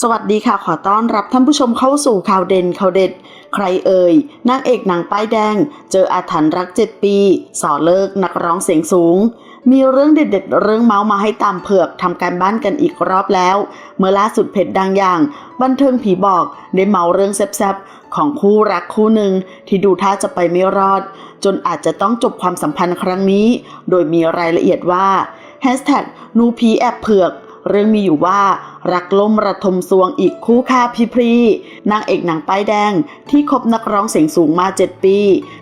สวัสดีค่ะ ขอต้อนรับท่านผู้ชมเข้าสู่ข่าวเด่นข่าวเด็ด ใครเอ่ยนางเอกหนังป้ายแดง เจออาถรรพ์รักเจ็ดปี สอเลิกนักร้องเสียงสูง มีเรื่องเด็ด ๆ เรื่องเมาส์มาให้ตามเผือกทำการบ้านกันอีกรอบแล้ว เมื่อล่าสุดเพจดังอย่าง บันเทิงผีบอกได้เมาเรื่องแซ่บๆของคู่รักคู่หนึ่งที่ดูท่าจะไปไม่รอด จนอาจจะต้องจบความสัมพันธ์ครั้งนี้ โดยมีรายละเอียดว่า Hashtag นูพีแอบเผือก เรื่องมีอยู่ว่ารักล่มระทมสวงอีกคู่ค่าพีพรีนางเอกหนังป้ายแดงที่คบนักร้องเสียงสูงมา7ปี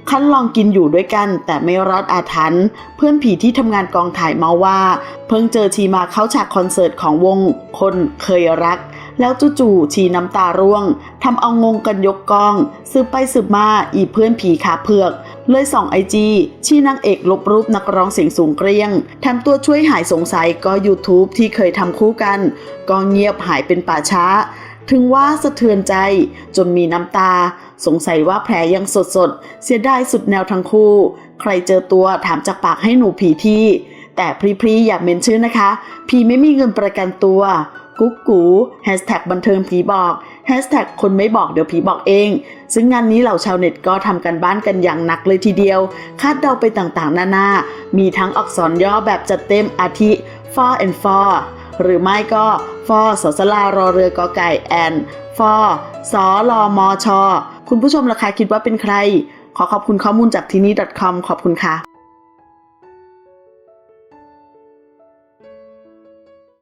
คั้นลองกินอยู่ด้วยกัน แต่ไม่รอดอาถรรพ์เพื่อนผีที่ทำงานกองถ่ายเมาว่า เพิ่งเจอชีมาเข้าฉากคอนเสิร์ตของวงคนเคยรัก แล้วจู่ๆชีน้ำตาร่วงทำเอางงกันยกกองสืบไปสืบมาอีเพื่อนผีขาเผือกเลยส่องไอจีชี้นางเอกลบรูปนักร้องเสียงสูงเกรียงแถมตัวช่วยหายสงสัยก็ YouTube ที่เคยทำคู่กัน ก็เงียบหายเป็นป่าช้า ถึงว่าสะเทือนใจจนมีน้ำตา สงสัยว่าแผลยังสดๆเสียดายสุดแนวทั้งคู่ ใครเจอตัวถามจากปากให้หนูผีที่ แต่พรีพรีอย่าเมนชื่อนะคะ พีไม่มีเงินประกันตัว กุ๊กกูแฮชแท็กบันเทิงผีบอกแฮชแท็กคนไม่บอกเดี๋ยวผีบอกเอง ซึ่งงานนี้เหล่าชาวเน็ตก็ทำกันบ้านกันอย่างหนักเลยทีเดียว คาดเดาไปต่างๆ นานา มีทั้งอักษรย่อแบบจัดเต็มอาทิ for and for หรือไม่ก็ for สสลารอเรือกอไก่ and for สอลอมอชอคุณผู้ชมราคาคิดว่าเป็นใคร ขอขอบคุณข้อมูลจากที่นี่ .com ขอบคุณค่ะ